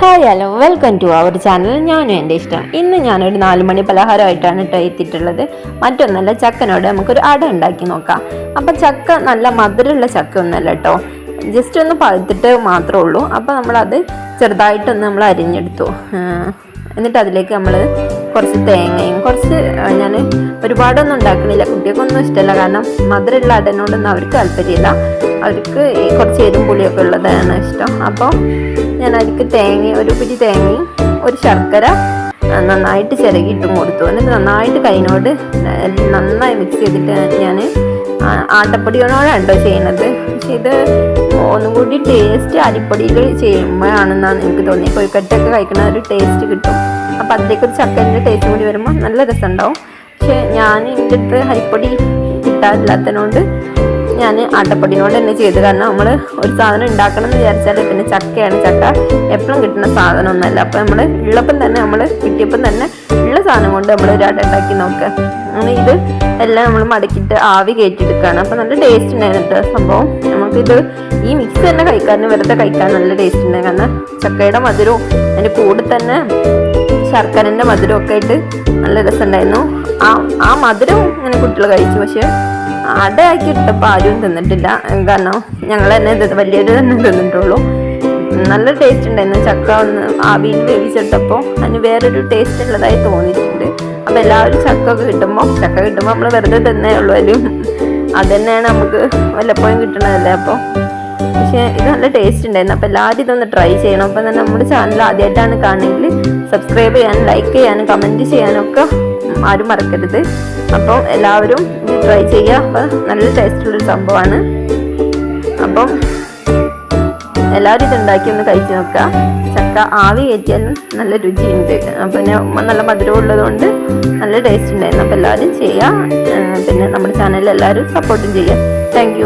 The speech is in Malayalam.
Hi hello welcome to our channel ഞാനും എന്റെ ഇഷ്ടം. ഇന്ന് ഞാനൊരു നാല് മണി പലഹാരമായിട്ടാണ് കേട്ടോ എത്തിയിട്ടുള്ളത്. മറ്റൊന്നല്ല ചക്കനോട് നമുക്കൊരു അട ഉണ്ടാക്കി നോക്കാം. അപ്പം ചക്ക നല്ല മധുരമുള്ള ചക്ക ഒന്നല്ല കേട്ടോ ജസ്റ്റ് ഒന്ന് പഴുത്തിട്ട് മാത്രമേ ഉള്ളൂ. അപ്പോൾ നമ്മളത് ചെറുതായിട്ടൊന്ന് നമ്മൾ അരിഞ്ഞെടുത്തു. എന്നിട്ട് അതിലേക്ക് നമ്മൾ കുറച്ച് തേങ്ങയും കുറച്ച് ഞാൻ ഒരുപാടൊന്നും ഉണ്ടാക്കണില്ല. കുട്ടികൾക്കൊന്നും ഇഷ്ടമല്ല. കാരണം മധുരമുള്ള അടനോടൊന്നും അവർക്ക് താല്പര്യമില്ല. അവർക്ക് കുറച്ച് എരും പുളിയൊക്കെ ഉള്ളതാണ് ഇഷ്ടം. അപ്പോൾ ഞാൻ അതിലേക്ക് തേങ്ങ ഒരു പിടി തേങ്ങയും ഒരു ശർക്കര നന്നായിട്ട് ചിരകിയിട്ടും കൊടുത്തു. എന്നിട്ട് നന്നായിട്ട് കൈനോട് നന്നായി മിക്സ് ചെയ്തിട്ട് ഞാൻ ആട്ടപ്പൊടിയോടാണ് കേട്ടോ ചെയ്യണത് പക്ഷെ ഇത് ഒന്നും കൂടി ടേസ്റ്റ് അരിപ്പൊടിയിൽ ചെയ്യുമ്പോഴാണെന്നാണ് എനിക്ക് തോന്നി കൊഴുക്കട്ടൊക്കെ കഴിക്കുന്ന ഒരു ടേസ്റ്റ് കിട്ടും. അപ്പം അതിലേക്ക് ഒരു ചക്കന്റെ ടേസ്റ്റ് കൂടി വരുമ്പോൾ നല്ല രസമുണ്ടാവും. പക്ഷെ ഞാൻ എന്റെ അടുത്ത് അരിപ്പൊടി കിട്ടാറില്ലാത്തതിനോണ്ട് ഞാൻ ആട്ടപ്പൊടിനോട് തന്നെ ചെയ്ത്. കാരണം നമ്മൾ ഒരു സാധനം ഉണ്ടാക്കണം എന്ന് വിചാരിച്ചാൽ പിന്നെ ചക്കയാണ്. ചക്ക എപ്പോഴും കിട്ടുന്ന സാധനം ഒന്നല്ല അപ്പം നമ്മൾ ഉള്ളപ്പം തന്നെ നമ്മൾ കിട്ടിയപ്പം തന്നെ ഉള്ള സാധനം കൊണ്ട് നമ്മൾ ഒരു അട ഉണ്ടാക്കി നോക്കുക. അങ്ങനെ ഇത് എല്ലാം നമ്മൾ മടക്കിയിട്ട് ആവി കയറ്റിയെടുക്കുകയാണ്. അപ്പം നല്ല ടേസ്റ്റ് ഉണ്ടായിരുന്നു സംഭവം. നമുക്കിത് ഈ മിക്സ് തന്നെ കഴിക്കാൻ വെറുതെ കഴിക്കാൻ നല്ല ടേസ്റ്റ് ഉണ്ടായിരുന്നു. കാരണം ചക്കയുടെ മധുരവും അതിന്റെ കൂടെ തന്നെ ശർക്കരന്റെ മധുരമൊക്കെ ആയിട്ട് നല്ല രസമുണ്ടായിരുന്നു. ആ ആ മധുരം ഇങ്ങനെ കുട്ടികൾ കഴിച്ചു. പക്ഷെ അടയാക്കി ഇട്ടപ്പോൾ ആരും തിന്നിട്ടില്ല. കാരണം ഞങ്ങൾ തന്നെ വലിയൊരു തന്നെ തിന്നിട്ടുള്ളൂ. നല്ല ടേസ്റ്റ് ഉണ്ടായിരുന്നു. ചക്ക ഒന്ന് ആവിയിൽ വേവിച്ചിട്ടപ്പോൾ അതിന് വേറൊരു ടേസ്റ്റ് ഉള്ളതായി തോന്നിയിട്ടുണ്ട്. അപ്പം എല്ലാവരും ചക്ക കിട്ടുമ്പോൾ ചക്ക കിട്ടുമ്പോൾ നമ്മൾ വെറുതെ തന്നേ ഉള്ളൂ അതിലും അതന്നെയാണ് നമുക്ക് വല്ലപ്പോഴും കിട്ടണതല്ലേ അപ്പോൾ പക്ഷേ ഇത് നല്ല ടേസ്റ്റ് ഉണ്ടായിരുന്നു. അപ്പോൾ എല്ലാവരും ഇതൊന്ന് ട്രൈ ചെയ്യണം. അപ്പം തന്നെ നമ്മുടെ ചാനൽ ആദ്യമായിട്ടാണ് കാണുമെങ്കിൽ സബ്സ്ക്രൈബ് ചെയ്യാനും ലൈക്ക് ചെയ്യാനും കമന്റ് ചെയ്യാനൊക്കെ ആരും മറക്കരുത്. അപ്പോൾ എല്ലാവരും ട്രൈ ചെയ്യുക അപ്പോൾ നല്ല ടേസ്റ്റുള്ളൊരു സംഭവമാണ്. അപ്പം എല്ലാവരും ഇത് ഉണ്ടാക്കി ഒന്ന് കഴിച്ചു നോക്കുക ചക്ക ആവി കയറ്റിയാലും നല്ല രുചിയുണ്ട്. പിന്നെ നല്ല മധുരം ഉള്ളതുകൊണ്ട് നല്ല ടേസ്റ്റ് ഉണ്ടായിരുന്നു. അപ്പോൾ എല്ലാവരും ചെയ്യുക പിന്നെ നമ്മുടെ ചാനൽ എല്ലാവരും സപ്പോർട്ടും ചെയ്യുക താങ്ക്